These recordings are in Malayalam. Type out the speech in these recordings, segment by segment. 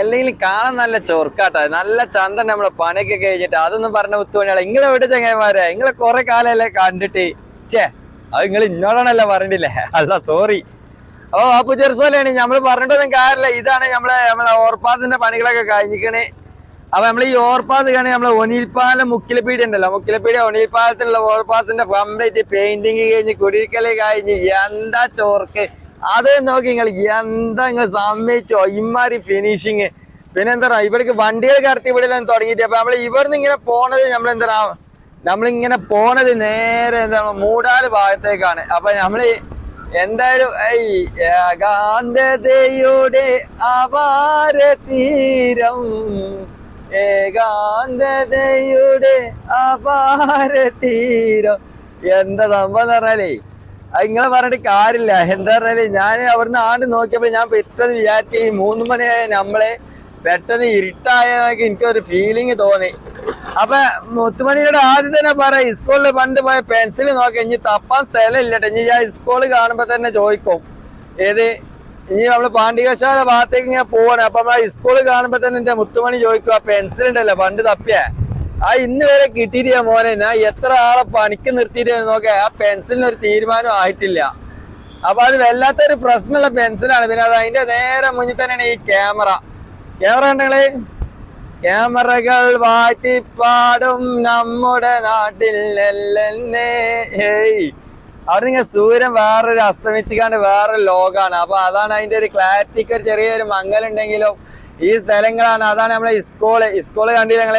അല്ലെങ്കിൽ കാണാൻ നല്ല ചൊറുക്കാട്ടോ നല്ല ചന്തൻ നമ്മളെ പണിയൊക്കെ കഴിഞ്ഞിട്ട് അതൊന്നും പറഞ്ഞ മുത്തുപണിയാളെ നിങ്ങളെ എവിടെ ചങ്ങന്മാരെ നിങ്ങളെ കുറെ കാലല്ലേ കണ്ടിട്ട്. ചേ അത് നിങ്ങൾ ഇന്നോടാണല്ലോ പറഞ്ഞില്ലേ അല്ല സോറി ഓ അപ്പൊ ചെറുസോലാണ് നമ്മൾ പറഞ്ഞിട്ടൊന്നും കാര്യമില്ല. ഇതാണ് നമ്മളെ നമ്മളെ ഓർപ്പാസിന്റെ പണികളൊക്കെ കഴിഞ്ഞിക്കണേ അപ്പൊ നമ്മൾ ഈ ഓർപ്പാസ് കാണി നമ്മളെ ഒനിൽപ്പാലം മുക്കിലപ്പീടി ഉണ്ടല്ലോ. മുക്കിലപ്പീടി ഒനിൽപ്പാലത്തിലുള്ള ഓർപ്പാസിന്റെ കംപ്ലീറ്റ് പെയിന്റിങ് കഴിഞ്ഞ് കുടിക്കൽ കഴിഞ്ഞ് എന്താ ചോർക്ക്? അത് നോക്കി നിങ്ങൾ എന്താ നിങ്ങൾ സമ്മതിച്ചോ? ഇമാരി ഫിനിഷിങ് പിന്നെ എന്താ ഇവിടേക്ക് വണ്ടികൾ കടത്തി വിടലും തുടങ്ങിയിട്ട് അപ്പൊ നമ്മൾ ഇവിടുന്ന് ഇങ്ങനെ പോണത് നമ്മൾ എന്താ നമ്മളിങ്ങനെ പോണത് നേരെ എന്താ മൂടാൽ ഭാഗത്തേക്കാണ്. അപ്പൊ നമ്മൾ എന്തായാലും ഏയ് ഏകാന്തതയുടെ അപാര തീരം ഏകാന്തതയുടെ അപാര തീരം എന്താ സംഭവം എന്ന് പറഞ്ഞാലേ നിങ്ങളെ പറഞ്ഞിട്ട് കാര്യമില്ല. എന്താ പറഞ്ഞാൽ ഞാൻ അവിടുന്ന് ആണ്ട് നോക്കിയപ്പോ ഞാൻ പെട്ടെന്ന് വിചാരിച്ചു ഈ മൂന്ന് മണിയായ നമ്മളെ പെട്ടെന്ന് ഇരുട്ടായതൊക്കെ എനിക്കൊരു ഫീലിംഗ് തോന്നി. അപ്പൊ മുത്തുമണിയുടെ ആദ്യം തന്നെ പറയാം സ്കൂളിൽ പണ്ട് പോയ പെൻസിൽ നോക്കി. ഇനി തപ്പാൻ സ്ഥലം ഇല്ലട്ടെ ഇനി ഞാൻ സ്കൂളിൽ കാണുമ്പോ തന്നെ ചോദിക്കും. ഏത്? ഇനി നമ്മൾ പാണ്ഡികശാല ഭാഗത്തേക്ക് ഇങ്ങനെ പോവാണ്. അപ്പൊ നമ്മളെ സ്കൂളിൽ കാണുമ്പോ തന്നെ എന്റെ മുത്തുമണി ചോദിക്കും ആ പെൻസിൽ ഉണ്ടല്ലോ പണ്ട് തപ്പിയേ? ആ ഇന്ന് വരെ കിട്ടിയിട്ടില്ല മോനെ. ഞാൻ എത്ര ആളെ പണിക്ക് നിർത്തിയിട്ട് നോക്കെ. ആ പെൻസിലിന് ഒരു തീരുമാനം ആയിട്ടില്ല. അപ്പൊ അത് വല്ലാത്തൊരു പ്രശ്നമുള്ള പെൻസിലാണ്. പിന്നെ അത് അതിന്റെ നേരെ മുന്നിൽ തന്നെയാണ് ഈ ക്യാമറ. ക്യാമറ ഉണ്ടെങ്കിൽ ക്യാമറകൾ വാറ്റിപ്പാടും നമ്മുടെ നാട്ടിൽ ഹേയ് അവിടെ നിങ്ങൾ സൂര്യൻ വേറൊരു അസ്തമിച്ചിക്കാണ്ട് വേറൊരു ലോകാണ്. അപ്പൊ അതാണ് അതിന്റെ ഒരു ക്ലാരിറ്റിക്ക് ഒരു ചെറിയൊരു മങ്ങലുണ്ടെങ്കിലും ഈ സ്ഥലങ്ങളാണ്. അതാണ് നമ്മളെ ഇസ്കോൾ ഇസ്കോൾ കണ്ടില്ല ഞങ്ങൾ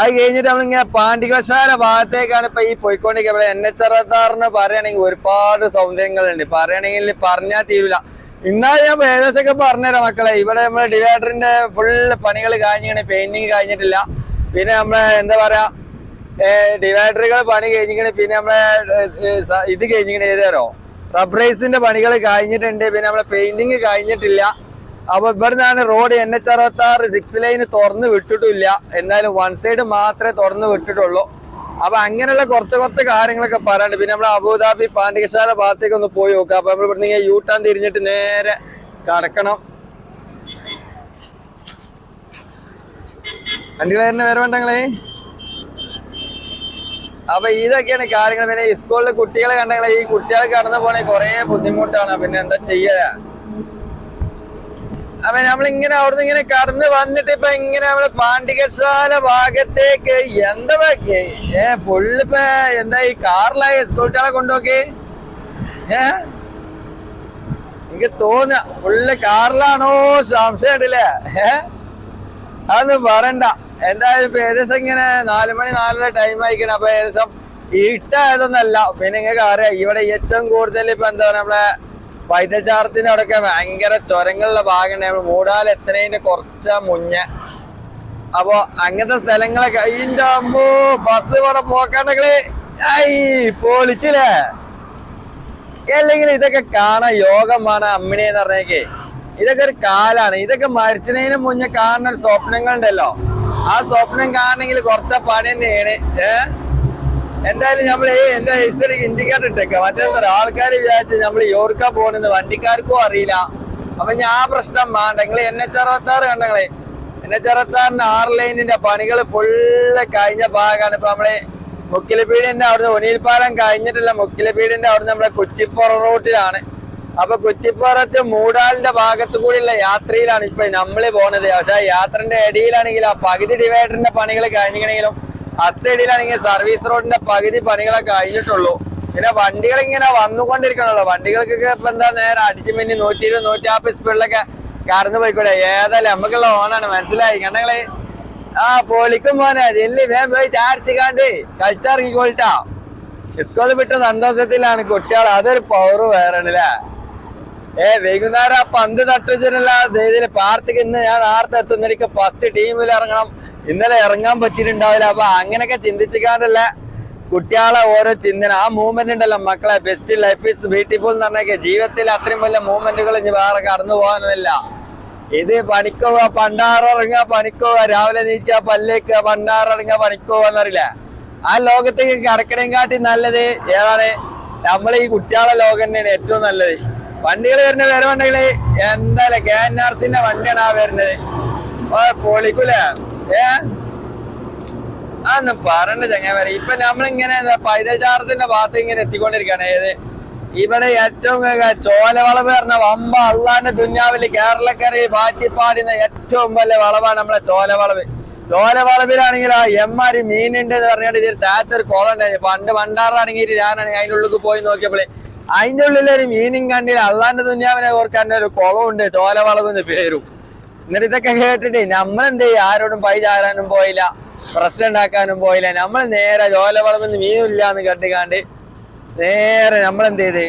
അത് കഴിഞ്ഞിട്ട് നമ്മളിങ്ങനെ പാണ്ഡികശാല ഭാഗത്തേക്കാണ് ഇപ്പൊ ഈ പോയിക്കൊണ്ടിരിക്കുന്നത്. എൻ എച്ച് അറുപത്താറിന് പറയുകയാണെങ്കിൽ ഒരുപാട് സൗന്ദര്യങ്ങളുണ്ട് പറയുകയാണെങ്കിൽ പറഞ്ഞാൽ തീരില്ല ഇന്നാലും ഞാൻ ഏകദേശമൊക്കെ പറഞ്ഞുതരാം മക്കളെ. ഇവിടെ നമ്മളെ ഡിവൈഡറിന്റെ ഫുള്ള് പണികൾ കഴിഞ്ഞിങ്ങനെ പെയിന്റിങ് കഴിഞ്ഞിട്ടില്ല. പിന്നെ നമ്മളെ എന്താ പറയാ ഡിവൈഡറുകൾ പണി കഴിഞ്ഞിങ്ങനെ പിന്നെ നമ്മളെ ഇത് കഴിഞ്ഞിങ്ങനെ ഏതാരോ റബ്രൈസിന്റെ പണികൾ കഴിഞ്ഞിട്ടുണ്ട്. പിന്നെ നമ്മളെ പെയിന്റിങ് കഴിഞ്ഞിട്ടില്ല. അപ്പൊ ഇവിടുന്നാണ് റോഡ് എൻ എച്ച് അറുപത്തി ആറ് സിക്സ് ലൈന് തുറന്ന് വിട്ടിട്ടില്ല. എന്നാലും വൺ സൈഡ് മാത്രമേ തുറന്ന് വിട്ടിട്ടുള്ളൂ. അപ്പൊ അങ്ങനെയുള്ള കുറച്ച് കുറച്ച് കാര്യങ്ങളൊക്കെ പറയാനുണ്ട്. പിന്നെ നമ്മുടെ അബുദാബി പാണ്ഡികശാല ഭാഗത്തേക്ക് ഒന്ന് പോയി നോക്കാം. അപ്പൊ നമ്മൾ ഇവിടുന്ന് യൂ ടേൺ തിരിഞ്ഞിട്ട് നേരെ കടക്കണം. വണ്ടികളെ തന്നെ വരവേണ്ടങ്ങളെ അപ്പൊ ഇതൊക്കെയാണ് കാര്യങ്ങൾ പിന്നെ സ്കൂളിലെ കുട്ടികളെ കണ്ടെങ്കിൽ ഈ കുട്ടികളെ കടന്നു പോണെങ്കിൽ കുറെ ബുദ്ധിമുട്ടാണ്. പിന്നെ എന്താ ചെയ്യാ? അപ്പൊ നമ്മളിങ്ങനെ അവിടുന്ന് ഇങ്ങനെ കടന്ന് വന്നിട്ട് ഇപ്പൊ ഇങ്ങനെ നമ്മൾ പാണ്ഡികശാല ഭാഗത്തേക്ക് എന്താ ഏ ഫുള്ള് ഇപ്പൊ എന്താ ഈ കാറിലായി സ്കൂട്ടികളെ കുട്ടികളെ കൊണ്ടുപോക്കി ഏ? എനിക്ക് തോന്നുക ഫുള്ള് കാറിലാണോ സംശയം ഉണ്ടല്ലേ ഏ? അതൊന്നും പറയണ്ട. എന്തായാലും ഇപ്പൊ ഏകദേശം ഇങ്ങനെ നാല് മണി നാലര ടൈം ആയിക്കണം. അപ്പൊ ഏകദേശം ഇട്ടായതൊന്നല്ല പിന്നെ നിങ്ങൾക്ക് അറിയാം ഇവിടെ ഏറ്റവും കൂടുതൽ ഇപ്പൊ എന്താ പറയാ നമ്മളെ വൈദ്യചാരത്തിന്റെ അവിടെയൊക്കെ ഭയങ്കര ചുരങ്ങളുടെ ഭാഗമുണ്ട് നമ്മൾ മൂടാൽ എത്തുന്നതിന്റെ കുറച്ച മുന്നേ. അപ്പൊ അങ്ങനത്തെ സ്ഥലങ്ങളൊക്കെ അതിന്റെ അമ്മോ ബസ് ഇവിടെ പോക്കാണ്ടെങ്കിൽ ഐ പൊളിച്ചില്ലേ? അല്ലെങ്കിൽ ഇതൊക്കെ കാണാൻ യോഗമാണ് അമ്മിണി എന്ന് പറഞ്ഞേക്ക്. ഇതൊക്കെ ഒരു കാലാണ്. ഇതൊക്കെ മരിച്ചതിന് മുന്നേ കാണുന്ന ഒരു സ്വപ്നങ്ങളുണ്ടല്ലോ. ആ സ്വപ്നം കാണണമെങ്കിൽ കുറച്ച പണി തന്നെയാണ്. ഏ? എന്തായാലും നമ്മൾ എന്താ ഹിസ്റ്ററിക്ക് ഇൻഡിക്കേറ്റർ ഇട്ടേക്ക. മറ്റേ ആൾക്കാർ വിചാരിച്ച് നമ്മൾ യോർക്ക പോണെന്ന് വണ്ടിക്കാർക്കും അറിയില്ല. അപ്പൊ ഞാൻ പ്രശ്നം വേണ്ട നിങ്ങൾ എൻ എച്ച് അറുപത്തി ആറ് കണ്ടങ്ങളെ എൻ എച്ച് അറുപത്തി ആറ് ലൈനിന്റെ പണികൾ ഫുള്ള് കഴിഞ്ഞ ഭാഗമാണ് ഇപ്പൊ നമ്മളെ മുക്കിലപ്പീടിന്റെ അവിടുന്ന് പാലം കഴിഞ്ഞിട്ടില്ല മുക്കിലപ്പീടിന്റെ അവിടുന്ന് നമ്മുടെ കുറ്റിപ്പുറ റൂട്ടിലാണ്. അപ്പൊ കുറ്റിപ്പുറത്ത് മൂടാലിന്റെ ഭാഗത്തു കൂടിയുള്ള യാത്രയിലാണ് ഇപ്പൊ നമ്മൾ പോണത്. പക്ഷെ യാത്രന്റെ ഇടയിലാണെങ്കിൽ ആ പകുതി ഡിവൈഡറിന്റെ പണികൾ കഴിഞ്ഞിട്ടുണ്ടെങ്കിലും അസൈഡിലാണെങ്കിൽ സർവീസ് റോഡിന്റെ പകുതി പണികളൊക്കെ കഴിഞ്ഞിട്ടുള്ളൂ. പിന്നെ വണ്ടികൾ ഇങ്ങനെ വന്നുകൊണ്ടിരിക്കണല്ലോ. വണ്ടികൾക്കൊക്കെ ഇപ്പൊ എന്താ നേരെ അടിച്ചു മിന്നി നൂറ്റി ഇരുപത് നൂറ്റി നാൽപ്പത് സ്പീഡിലൊക്കെ കറന്നു പോയിക്കൂടെ? ഏതായാലും നമുക്കുള്ള ഓണാണ്. മനസ്സിലായി? കണ്ടങ്ങളെ? ആ പൊളിക്കും മോനെ. ജെല്ലി വേഗം പോയി ചാടിച്ചിക്കാണ്ട് പോയിട്ടാ സ്കൂളിൽ വിട്ട സന്തോഷത്തിലാണ് കുട്ടികൾ. അതൊരു പവർ വേറെ അല്ലേ ഏ വൈകുന്നേരം ആ പന്ത് തട്ടുവെച്ചിട്ടില്ല ഇതിൽ പാർട്ടിക്ക് ഇന്ന് ഞാൻ നേരത്തെ എത്തുന്നെനിക്ക് ഫസ്റ്റ് ടീമിൽ ഇറങ്ങണം. ഇന്നലെ ഇറങ്ങാൻ പറ്റിയിട്ടുണ്ടാവില്ല. അപ്പൊ അങ്ങനെയൊക്കെ ചിന്തിച്ചിക്കാണ്ടല്ല കുട്ടികളെ ഓരോ ചിന്തന ആ മൂവ്മെന്റ് ഉണ്ടല്ലോ മക്കളെ ബെസ്റ്റ് ലൈഫ് ഇസ് ബ്യൂട്ടിഫുൾ എന്ന് പറഞ്ഞൊക്കെ. ജീവിതത്തിൽ അത്രയും വലിയ മൂവ്മെന്റുകൾ ഇനി വേറെ കടന്നു പോകാനില്ല ഇത് പണിക്കോവ പണ്ടാറിറങ്ങുക പണിക്കോവ. രാവിലെ നീക്കുക പല്ലേക്ക് പണ്ടാറിറങ്ങുക പണിക്കോവ എന്നറിയില്ല ആ ലോകത്തേക്ക് കിടക്കണേം കാട്ടി നല്ലത് ഏതാണ്? നമ്മളെ ഈ കുട്ടികളെ ലോകം തന്നെയാണ് ഏറ്റവും നല്ലത്. വണ്ടികൾ വരുന്ന വേറെ വണ്ടികൾ എന്തായാലും കെ എൻ ആർ സിന്റെ വണ്ടിയാണ് ആ വരുന്നത്. പൊളിക്കൂലേ? ഏ? അന്ന് പറയണ്ട ചങ്ങാമര ഇപ്പൊ നമ്മളിങ്ങനെ പൈതചാരത്തിന്റെ ഭാഗത്ത് ഇങ്ങനെ എത്തിക്കൊണ്ടിരിക്കുകയാണ്. ഏത്? ഇവിടെ ഏറ്റവും ചോല ചോലവളവ് പറഞ്ഞ വമ്പ അള്ളാന്റെ ദുന്യാവിൽ കേരളക്കരയിൽ പാറ്റിപ്പാടുന്ന ഏറ്റവും വലിയ വളവാണ് നമ്മളെ ചോലവളവ്. ചോലവളവിലാണെങ്കിൽ ആ എമ്മാരി മീനുണ്ട് എന്ന് പറഞ്ഞിട്ട് ഇതിൽ താത്തൊരു കുളം ഉണ്ടായിരുന്നു. പണ്ട് പണ്ടാറാണെങ്കിൽ ഞാനാണെങ്കിൽ അതിന്റെ ഉള്ളിൽ പോയി നോക്കിയപ്പോഴേ അതിന്റെ ഉള്ളിലൊരു മീനും കണ്ടില്ല. അള്ളാന്റെ ദുന്യാവിനെ ഓർക്കാൻ ഒരു കുളമുണ്ട് ചോലവളവ് എന്ന് പേരും. എന്നിട്ട് ഇതൊക്കെ കേട്ടിട്ട് നമ്മളെന്ത് ആരോടും പൈ ചാരാനും പോയില്ല പ്രശ്നം ഉണ്ടാക്കാനും പോയില്ല. നമ്മൾ നേരെ ജോലവളമെന്ന് മീനില്ല എന്ന് കണ്ടുകാണ്ട് നേരെ നമ്മളെന്ത് ചെയ്ത്?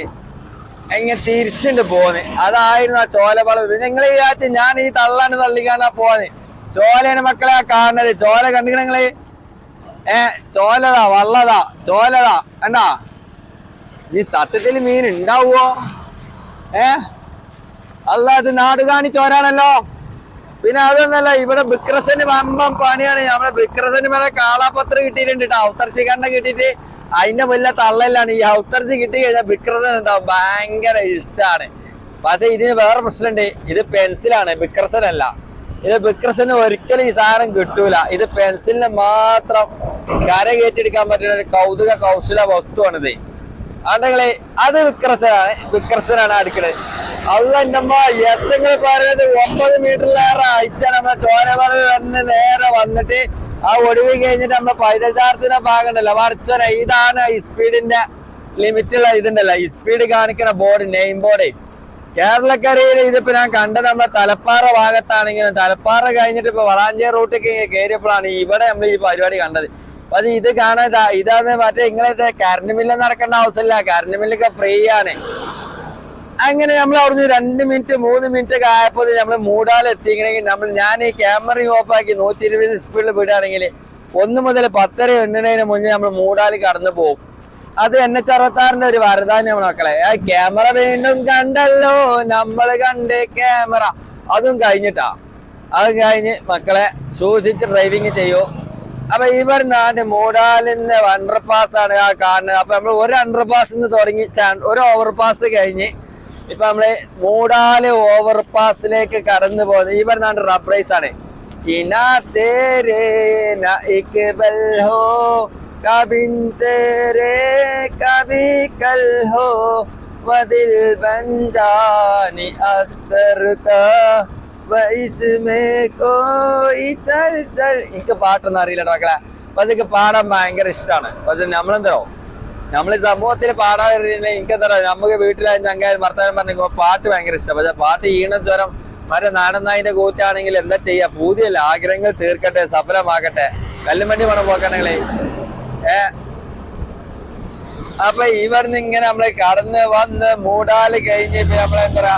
എങ്ങനെ തിരിച്ചുണ്ട് പോന്ന്. അതായിരുന്നു ആ ചോലവളവ് നിങ്ങൾ വിചാരിച്ച് ഞാൻ ഈ തള്ളാണ് തള്ളിക്കാണ്ടാ പോന്ന് ചോലേനെ മക്കളെ കാണുന്നത്. ചോല കണ്ടിക്കണ നിങ്ങൾ? ഏ ചോലതാ വള്ളതാ ചോലതാ. കണ്ടാ? ഈ സത്യത്തിൽ മീൻ ഉണ്ടാവുമോ ഏ? അല്ല അത് നാട് കാണിച്ചോരാണല്ലോ പിന്നെ അതൊന്നല്ല ഇവിടെ ബിക്രസന് വമ്പം പണിയാണ്. നമ്മുടെ ബിക്രസന് മേലെ കാളാപത്രം കിട്ടിയിട്ടുണ്ട് കേട്ടോ ഔത്തർച്ചി കണ്ട കിട്ടിയിട്ട് അതിന്റെ വലിയ തള്ളലാണ് ഈ ഔത്തർച്ചി കിട്ടി കഴിഞ്ഞാൽ ബിക്രസൻ ഉണ്ടാവും ഭയങ്കര ഇഷ്ടമാണ് പക്ഷെ ഇതിന് വേറെ പ്രശ്നമുണ്ട്. ഇത് പെൻസിലാണ് ബിക്രസൻ അല്ല ഇത് ബിക്രസന് ഒരിക്കലും ഈ സാധനം കിട്ടൂല. ഇത് പെൻസിലിന് മാത്രം കര കയറ്റിയെടുക്കാൻ പറ്റുന്ന ഒരു കൗതുക കൗശല വസ്തുവാണിത്. ആണ്ടെങ്കിൽ അത് വിക്രസനാണ് വിക്രസനാണ് അടുക്കണത് അല്ല എന്റെ അമ്മ എത്തങ്ങൾ പറയുന്നത് ഒമ്പത് മീറ്ററിലേറെ ആയിട്ട് നമ്മളെ ചോരവളവ് വന്ന് നേരെ വന്നിട്ട് ആ ഒടിവ് കഴിഞ്ഞിട്ട് നമ്മളെ പൈതൽ ചാർത്തിന്റെ ഭാഗം ഉണ്ടല്ലോ വർച്ചന ഇതാണ് ഈ സ്പീഡിന്റെ ലിമിറ്റുള്ള ഇതുണ്ടല്ലോ. ഈ സ്പീഡ് കാണിക്കുന്ന ബോർഡ് നെയിം ബോർഡ്. കേരളക്കരയിൽ ഇതിപ്പോ ഞാൻ കണ്ടത് നമ്മളെ തലപ്പാറ ഭാഗത്താണെങ്കിലും തലപ്പാറ കഴിഞ്ഞിട്ട് ഇപ്പൊ വളാഞ്ചേരി റൂട്ടിൽ കയറിയപ്പോഴാണ് ഇവിടെ നമ്മൾ ഈ പരിപാടി കണ്ടത്. പക്ഷെ ഇത് കാണാൻ ഇതാന്ന് മറ്റേ ഇങ്ങളെ കറണ്ട് മില്ല് നടക്കേണ്ട ആവശ്യമില്ല. കറണ്ട് മില്ലൊക്കെ ഫ്രീ ആണ്. അങ്ങനെ നമ്മൾ അവിടുന്ന് രണ്ട് മിനിറ്റ് മൂന്ന് മിനിറ്റ് ഒക്കെ ആയപ്പോൾ നമ്മൾ മൂടാലെത്തിക്കണമെങ്കിൽ നമ്മൾ ഞാൻ ഈ ക്യാമറ ഓഫ് ആക്കി നൂറ്റി ഇരുപത് സ്പീഡിൽ വിടുകയാണെങ്കിൽ ഒന്ന് മുതൽ പത്തര എണ്ണുന്നതിന് മുന്നേ നമ്മൾ മൂടാൽ കടന്നു പോകും. അത് എൻ എച്ച് അറുപത്താറിന്റെ ഒരു വരദാന്യം മക്കളെ. ആ ക്യാമറ വീണ്ടും കണ്ടല്ലോ. നമ്മൾ കണ്ടേ ക്യാമറ. അതും കഴിഞ്ഞിട്ടാ. അത് കഴിഞ്ഞ് മക്കളെ സൂക്ഷിച്ച് ഡ്രൈവിങ് ചെയ്യൂ. അപ്പൊ ഇവർ നാട് മൂടാലിന്ന് അണ്ടർ പാസ് ആണ് ആ കാണുന്നത്. അപ്പൊ നമ്മൾ ഒരു അണ്ടർ പാസ് തുടങ്ങി ഒരു ഓവർ പാസ് കഴിഞ്ഞ് ഇപ്പൊ നമ്മൾ മൂടാൽ ഓവർ പാസിലേക്ക് കടന്നു പോകുന്നത്. ഈ പറഞ്ഞാണ്ട് റബ്രൈസ് ആണ്. ഇനാ തേരേ ഇക്ബൽ ഹോ കബിൻ തേരേ കബി കൽ ഹോ വദിൽ തൽ തൽ. എനിക്ക് പാട്ടൊന്നും അറിയില്ല മക്കളെ. അപ്പൊ അതൊക്കെ പാടാൻ ഭയങ്കര ഇഷ്ടമാണ് പക്ഷെ നമ്മളെന്തോ? നമ്മൾ സമൂഹത്തിൽ പാടാൻ വരുന്നില്ല എനിക്കെന്താ നമുക്ക് വീട്ടിലായ ചങ്കാരും ഭർത്താവും പറഞ്ഞു പാട്ട് ഭയങ്കര ഇഷ്ടം. പക്ഷെ പാട്ട് ഈണ ജ്വരം മറ്റേ നാടൻ നായിന്റെ കൂറ്റാണെങ്കിൽ എന്താ ചെയ്യാ? പുതിയ ആഗ്രഹങ്ങൾ തീർക്കട്ടെ സഫലമാകട്ടെ. കല്ലുമണ്ടി പണം പോക്കണങ്ങളെ. ഏ? അപ്പൊ ഇവിടുന്ന് ഇങ്ങനെ നമ്മൾ കടന്ന് വന്ന് മൂടാൽ കഴിഞ്ഞ് ഇപ്പൊ നമ്മളെ എന്താ പറയാ?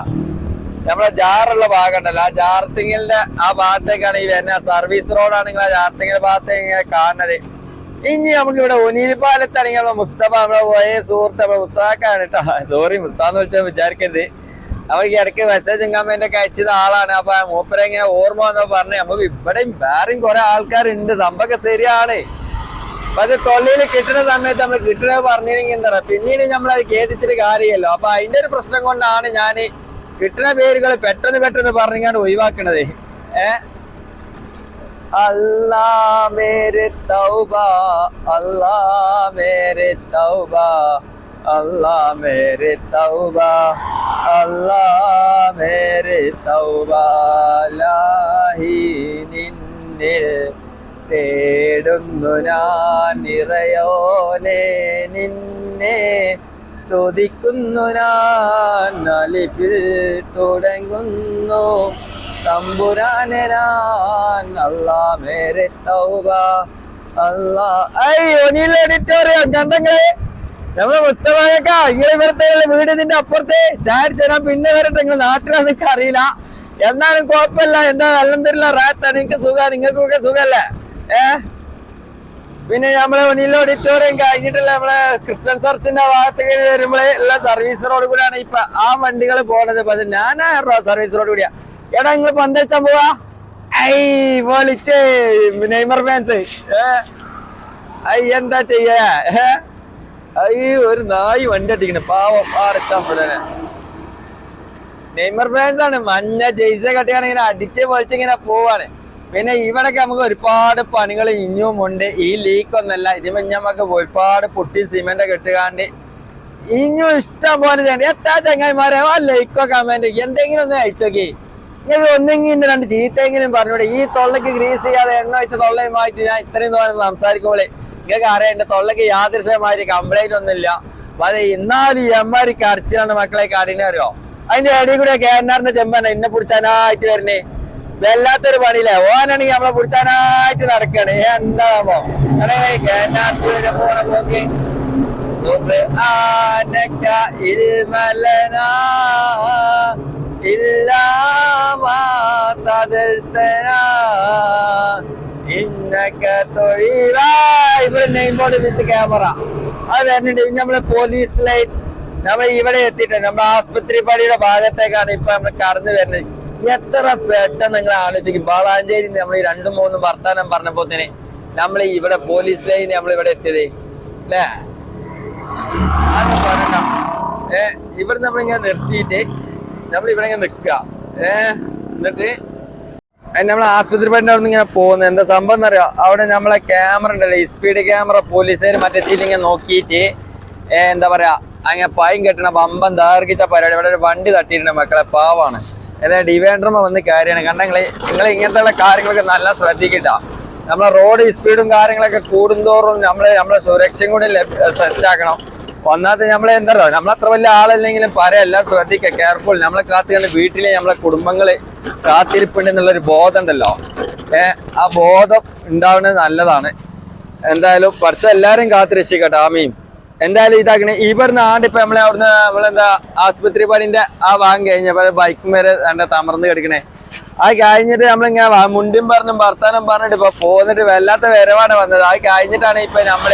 നമ്മളെ ജാറുള്ള ഭാഗമുണ്ടല്ലോ. ആ ജാർത്തിങ്ങലിന്റെ ആ ഭാഗത്തേക്കാണ് ഈ വരുന്ന സർവീസ് റോഡാണെങ്കിൽ ആ ജാർത്തിങ്ങൽ ഭാഗത്തേക്ക് ഇങ്ങനെ കാണുന്നത്. ഇനി നമുക്ക് ഇവിടെ ഒനീലിപ്പാലത്ത് ഇറങ്ങിയുള്ള മുസ്തഫ നമ്മുടെ പോയ സുഹൃത്ത് നമ്മുടെ മുസ്താഖാണ് കേട്ടോ. സോറി മുസ്താന്ന് വിളിച്ചാൽ വിചാരിക്കരുത്. അവർക്ക് ഇടയ്ക്ക് മെസ്സേജും കമന്റ് ഒക്കെ അയച്ചത് ആളാണ്. അപ്പൊ മൂപ്പരെ ഇങ്ങനെ ഓർമ്മ വന്നോ പറഞ്ഞു നമുക്ക് ഇവിടെയും വേറെയും കുറെ ആൾക്കാരുണ്ട്. സംഭവമൊക്കെ ശരിയാണ്. അപ്പൊ അത് തൊള്ളിയിൽ കിട്ടുന്ന സമയത്ത് നമ്മൾ കിട്ടണ പറഞ്ഞില്ലെങ്കിൽ എന്താ പിന്നീട് നമ്മൾ അത് കേട്ടിച്ചിട്ട് കാര്യമല്ലോ അപ്പൊ അതിന്റെ ഒരു പ്രശ്നം കൊണ്ടാണ് ഞാൻ കിട്ടുന്ന പേരുകൾ പെട്ടെന്ന് പെട്ടെന്ന് പറഞ്ഞാണ്ട് ഒഴിവാക്കണത്. ഏ? അല്ലാ മേരെ തൗബ അല്ലാ മേരെ തൗബ അല്ലാ മേരെ തൗബ അല്ലാ മേരെ തൗബ ലാഹി നിന്നിൽ തേടുന്നു ഞാൻ നിറയോനെ നിന്നെ. സ്തുതിക്കുന്നു ഞാൻ അലിഫിൽ തുടങ്ങുന്നു. ഞാൻ തൗബ. അയ്യോ നീല നമ്മളെ പുസ്തകമൊക്കെ ഇങ്ങനെ ഇവിടുത്തെ വീട് ഇതിന്റെ അപ്പുറത്തെ ചാരി തരാൻ പിന്നെ വരട്ടെ നിങ്ങൾ നാട്ടിലാ നിനക്ക് അറിയില്ല. എന്നാലും കുഴപ്പമില്ല എന്താ? അല്ലെന്തരില്ല റാത്താണ് എനിക്ക് സുഖം? നിങ്ങൾക്കൊക്കെ സുഖല്ലേ? ഏ? പിന്നെ നമ്മളെ ഒനിൽ ഓഡിറ്റോറിയം കഴിഞ്ഞിട്ടല്ല. നമ്മളെ ക്രിസ്ത്യൻ ചർച്ചിന്റെ ഭാഗത്തേക്ക് വരുമ്പോഴേ എല്ലാ സർവീസ് റോഡ് കൂടിയാണ് ഇപ്പൊ ആ വണ്ടികൾ പോണത്. പക്ഷെ ഞാനായിരുന്നു സർവീസ് റോഡ് കൂടിയാ. എടാ നിങ്ങൾ പന്തളിച്ചാൻ പോവാ. ഐ പൊളിച്ചേ. നെയ്മർ ഫാൻസ് ഐ എന്താ ചെയ്യാ? ഐ ഒരു നായി വണ്ടി അടിക്കണ. പാവം പാറച്ചാൻ പോലെ നെയ്മർ ഫാൻസ് ആണ്. മഞ്ഞ ജെയ്സ കട്ടിയാണ് ഇങ്ങനെ അടിച്ച് പൊളിച്ച് ഇങ്ങനെ പോവാണ്. പിന്നെ ഇവിടൊക്കെ നമുക്ക് ഒരുപാട് പണികൾ ഇനിയും ഉണ്ട്. ഈ ലീക്ക് ഒന്നല്ല ഇതിന് നമുക്ക് ഒരുപാട് പൊട്ടി സിമെന്റ് ഒക്കെ ഇട്ടുകാണ്ട് ഇനിയും ഇഷ്ടം പോലെ ചെയ്യണ്ട. എത്ര ചങ്ങായിമാരെ ആ ലൈക്കോ കമന്റ് എന്തെങ്കിലും ഒന്ന് അയച്ചോക്കി ഇത് ഒന്നെങ്കിൽ ഇന്ന് രണ്ട് ചീത്തെങ്കിലും പറഞ്ഞൂടെ. ഈ തൊള്ളക്ക് ഗ്രീസ് ചെയ്യാതെ എണ്ണ വെച്ച തൊള്ളയുമായിട്ട് ഞാൻ ഇത്രയും തോന്നി സംസാരിക്കുമ്പോഴേ നിങ്ങൾക്ക് അറിയാം എന്റെ തൊള്ളക്ക് യാദൃശ്യമായിട്ട് കംപ്ലൈന്റ് ഒന്നുമില്ല. അതെ ഇന്നാലും ഈ അമ്മമാര് കരച്ചിലാണ് മക്കളെ കാടിനെ അറിയോ അതിന്റെ ഇടയിൽ കൂടെ കെ എൻ ആറിന്റെ ചെമ്പന ഇന്നെ പിടിച്ചാനായിട്ട് വരണേ. വല്ലാത്തൊരു പണിയില്ലേ? ഓനാണെങ്കിൽ നമ്മളെ പിടിച്ചാനായിട്ട് നടക്കണേ. എന്താണോ കെ എൻ ആർ പോണ പോക്കി إلا ما قدرتنا إنك തൊഴിലാ ഇവിടെ നെയിം ബോർഡ് വിത്ത് ക്യാമറ അത് വരുന്നുണ്ട് ഇനി നമ്മള് പോലീസ് ലൈൻ നമ്മൾ ഇവിടെ എത്തിയിട്ടുണ്ട് നമ്മുടെ ആസ്പത്രി പടിയുടെ ഭാഗത്തേക്കാണ് ഇപ്പൊ നമ്മൾ കടന്നു വരുന്നത് എത്ര പെട്ടെന്ന് നിങ്ങൾ ആലോചിക്കും ബാളാഞ്ചേരി നമ്മൾ ഈ രണ്ടും മൂന്നും വർത്താനം പറഞ്ഞപ്പോ തന്നെ നമ്മൾ ഇവിടെ പോലീസ് ലൈൻ നമ്മൾ ഇവിടെ എത്തിയത് അല്ലേ അത് പറയണ്ട ഏ ഇവിടെ നമ്മളിങ്ങനെ നിർത്തിയിട്ട് നമ്മൾ ഇവിടെ ഇങ്ങനെ നിൽക്കുക. ഏ എന്നിട്ട് നമ്മൾ ആസ്പത്രി പടിന്റെ അവിടെ നിന്ന് ഇങ്ങനെ പോകുന്നത് എന്താ സംഭവം എന്നറിയാം? അവിടെ നമ്മളെ ക്യാമറ ഉണ്ടല്ലോ. ഈ സ്പീഡ് ക്യാമറ പോലീസുകാർ മറ്റേ ഇങ്ങനെ നോക്കിയിട്ട് എന്താ പറയാ അങ്ങനെ ഫൈൻ കെട്ടണ വമ്പം ദാർഘിച്ച പരിപാടി. ഇവിടെ ഒരു വണ്ടി തട്ടിയിട്ടുണ്ട് മക്കളെ പാവാണ്. ഏതായാലും ഡിവേണ്ടർമ വന്ന് കാര്യമാണ് കാരണം നിങ്ങൾ നിങ്ങൾ ഇങ്ങനത്തെ കാര്യങ്ങളൊക്കെ നല്ല ശ്രദ്ധിക്കട്ട. നമ്മളെ റോഡ് സ്പീഡും കാര്യങ്ങളൊക്കെ കൂടുന്തോറും നമ്മളെ നമ്മളെ സുരക്ഷയും കൂടി സെറ്റ് ആക്കണം. ഒന്നാമത്തെ നമ്മളെ എന്താ നമ്മൾ നമ്മളത്ര വലിയ ആളല്ലെങ്കിലും പറയല്ല ശ്രദ്ധിക്കുക കെയർഫുൾ നമ്മളെ കാത്തുകൊണ്ട് വീട്ടിലെ നമ്മളെ കുടുംബങ്ങളെ കാത്തിരിപ്പുണ്ട് എന്നുള്ളൊരു ബോധം ഉണ്ടല്ലോ ഏഹ് ആ ബോധം ഉണ്ടാവുന്നത് നല്ലതാണ്. എന്തായാലും കുറച്ച് എല്ലാരും കാത്തിരക്ഷിക്കട്ടെ ആമീൻ. എന്തായാലും ഇതാക്കണേ ഇവിടുന്ന് ആണ്ട് ഇപ്പൊ നമ്മളെ അവിടുന്ന് നമ്മളെന്താ ആശുപത്രി പണിന്റെ ആ വാങ്ങി കഴിഞ്ഞപ്പോ ബൈക്കും വരെ എന്താ തമർന്ന് കിടക്കണേ. ആ കഴിഞ്ഞിട്ട് നമ്മളിങ്ങനെ മുണ്ടും പറഞ്ഞും വർത്താനം പറഞ്ഞിട്ട് ഇപ്പൊ പോന്നിട്ട് വല്ലാത്ത വരവാണ് വന്നത്. അത് കഴിഞ്ഞിട്ടാണ് ഇപ്പൊ നമ്മൾ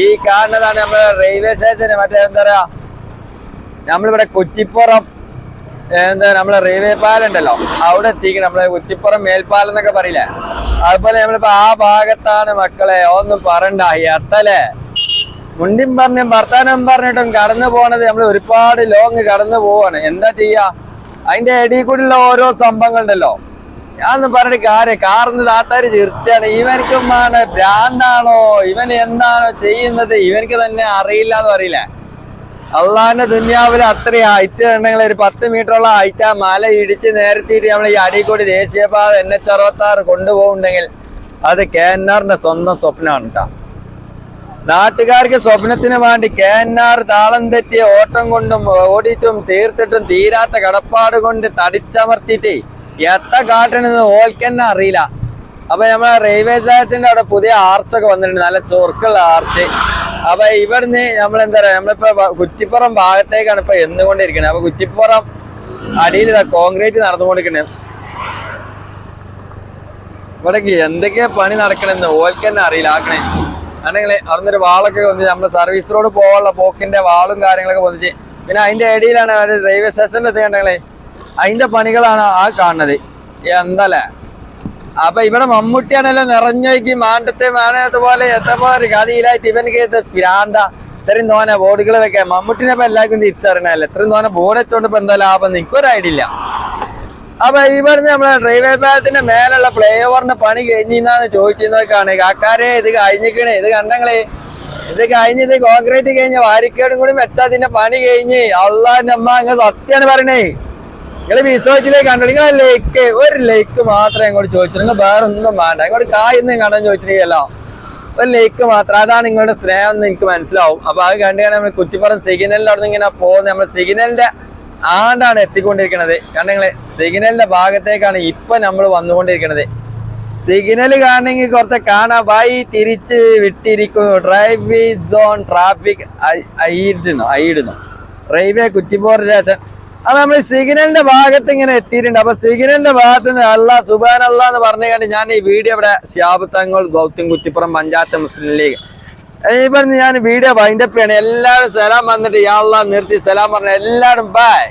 ഈ കാണുന്നതാണ് നമ്മൾ റെയിൽവേ സ്റ്റേഷന് മറ്റേ എന്താ പറയാ? നമ്മളിവിടെ കുറ്റിപ്പുറം എന്താ നമ്മളെ റെയിൽവേ പാലം ഉണ്ടല്ലോ അവിടെ എത്തിക്കണം നമ്മളെ കുറ്റിപ്പുറം മേൽപ്പാലം എന്നൊക്കെ പറയില്ലേ? അതുപോലെ നമ്മളിപ്പോ ആ ഭാഗത്താണ് മക്കളെ ഒന്നും പറണ്ട എത്തലേ. മുണ്ടിയും പറഞ്ഞും വർത്താനം പറഞ്ഞിട്ടും കടന്നു പോണത് നമ്മൾ ഒരുപാട് ലോങ് കടന്നു പോവാണ്. എന്താ ചെയ്യാ? അതിന്റെ ഇടയിൽ കൂടെയുള്ള ഓരോ സംഭവങ്ങളുണ്ടല്ലോ. ഞാനൊന്നും പറഞ്ഞിട്ട് കാര്യം കാറിന്റെ താത്താര് ചിരിച്ചാണ്. ഇവനക്കുമാണ് ഭ്രാന്താണോ? ഇവൻ എന്താണോ ചെയ്യുന്നത്? ഇവനക്ക് തന്നെ അറിയില്ല എന്ന് പറയില്ല. അള്ളാന്റെ ദുന്യാവിൽ അത്രയും ഹൈറ്റ് ഉണ്ടെങ്കിൽ ഒരു പത്ത് മീറ്ററുള്ള ഹൈറ്റ് ആ മല ഇടിച്ച് നേരത്തിയിട്ട് നമ്മൾ ഈ അടിക്കൂടി ദേശീയപാത എൻ എച്ച് അറുപത്തി ആറ് കൊണ്ടുപോകുന്നുണ്ടെങ്കിൽ അത് കെ എൻ സ്വന്തം സ്വപ്നമാണ് കേട്ടോ നാട്ടുകാർക്ക് സ്വപ്നത്തിന് വേണ്ടി കെ എൻ ആർ താളം തെറ്റിയ ഓട്ടം കൊണ്ടും ഓടിയിട്ടും തീർത്തിട്ടും തീരാത്ത കടപ്പാട് കൊണ്ട് തടിച്ചമർത്തിയിട്ട് എത്ര കാട്ടണെന്ന് ഓൽക്കെന്നെ അറിയില്ല. അപ്പൊ നമ്മളെ റെയിൽവേ സ്റ്റേഷന്റെ അവിടെ പുതിയ ആർച്ചൊക്കെ വന്നിട്ടുണ്ട്. നല്ല ചൊറുക്കുള്ള ആർച്ച് അപ്പൊ ഇവിടുന്ന് നമ്മളെന്താ പറയാ നമ്മളിപ്പോ കുറ്റിപ്പുറം ഭാഗത്തേക്കാണ് ഇപ്പൊ എന്നുകൊണ്ടിരിക്കുന്നത് അപ്പൊ കുറ്റിപ്പുറം അടിയിൽ കോൺക്രീറ്റ് നടന്നുകൊണ്ടിരിക്കുന്നത് ഇവിടേക്ക് എന്തൊക്കെയാ പണി നടക്കണെന്ന് ഓൽക്കെന്നെ അറിയില്ല ആക്കണേ ആണെങ്കിൽ അവിടുന്ന് ഒരു വാളൊക്കെ വന്നിട്ട് നമ്മൾ സർവീസ് റോഡ് പോകാനുള്ള പോക്കിന്റെ വാളും കാര്യങ്ങളൊക്കെ വന്നിച്ച് പിന്നെ അതിന്റെ ഇടയിലാണ് റെയിൽവേ സ്റ്റേഷനിൽ അതിന്റെ പണികളാണ് ആ കാണുന്നത്. എന്തല്ലേ? അപ്പൊ ഇവിടെ മമ്മൂട്ടിയാണല്ലോ നിറഞ്ഞൊഴുക്കി മാണ്ടത്തെ മാനത്തെ പോലെ എത്തപ്പോലെ കഥയിലായിട്ട് ഇവനക്ക് പിരാന്ത ഇത്രയും തോനെ ബോർഡുകൾ വെക്കാൻ. മമ്മൂട്ടിനെ ഇപ്പൊ എല്ലാവർക്കും തിരിച്ചറിയണല്ലോ ഇത്രയും തോനെ ബോർഡ് വെച്ചോണ്ട് ഇപ്പൊ എന്താ ലാഭം എനിക്കൊരു ഐഡിയ ഇല്ല. അപ്പൊ ഇവിടുന്ന് നമ്മളെ റെയിൽവേ പാലത്തിന്റെ മേലുള്ള ഫ്ലൈ ഓവറിന്റെ പണി കഴിഞ്ഞാന്ന് ചോദിച്ചിരുന്നൊക്കെയാണ് കാക്കാരെ ഇത് കഴിഞ്ഞിക്കണേ ഇത് കണ്ടങ്ങളെ. ഇത് കഴിഞ്ഞത് കോൺക്രീറ്റ് കഴിഞ്ഞ വാരിക്കേടും കൂടി വെച്ചാൽ പണി കഴിഞ്ഞ്. അള്ളാന്റെ അമ്മ അങ്ങ് സത്യാണ് പറയണേ. നിങ്ങൾ വിശ്വസിച്ചിലേക്ക് കണ്ടു നിങ്ങളെ ലൈക്ക് ഒരു ലൈക്ക് മാത്രമേ ഇങ്ങോട്ട് ചോദിച്ചു നിങ്ങൾ വേറെ ഒന്നും വേണ്ട ഇങ്ങോട്ട് കായൊന്നും കാണാൻ ചോദിച്ചിരിക്കല്ലോ ഒരു ലൈക്ക് മാത്രം അതാണ് നിങ്ങളുടെ സ്നേഹം എന്ന് എനിക്ക് മനസ്സിലാവും അപ്പൊ അത് കണ്ടു നമ്മൾ കുറ്റിപ്പുറം സിഗ്നലിന്റെ അവിടെ നിന്ന് ഇങ്ങനെ പോകുന്നത് നമ്മൾ സിഗ്നലിന്റെ ആണ്ടാണ് എത്തിക്കൊണ്ടിരിക്കുന്നത് കാരണം നിങ്ങൾ സിഗ്നലിന്റെ ഭാഗത്തേക്കാണ് ഇപ്പൊ നമ്മൾ വന്നുകൊണ്ടിരിക്കുന്നത് സിഗ്നൽ കാണണമെങ്കിൽ കുറച്ച് കാണാം വൈ തിരിച്ച് വിട്ടിരിക്കുന്നു ഡ്രൈവ് സോൺ ട്രാഫിക് അയിടുന്നു അയിടുന്നു റെയിൽവേ കുറ്റിപ്പുറം സ്റ്റേഷൻ അത് നമ്മൾ സിഗ്നലിന്റെ ഭാഗത്ത് ഇങ്ങനെ എത്തിയിട്ടുണ്ട്. അപ്പൊ സിഗ്നലിന്റെ ഭാഗത്ത് നിന്ന് അല്ല സുബാൻ എന്ന് പറഞ്ഞു കണ്ട് ഞാൻ ഈ വീഡിയോ ഇവിടെ ഷിയാബത്തങ്ങൾ ഗൗത്യം കുറ്റിപ്പുറം പഞ്ചായത്ത് മുസ്ലിം ലീഗ്. ഇപ്പൊ ഞാൻ വീഡിയോ വൈൻഡപ്പ് ചെയ്യണം. എല്ലാവരും സലാം വന്നിട്ട് യാ നിർത്തി സലാം പറഞ്ഞ എല്ലാവരും ബൈ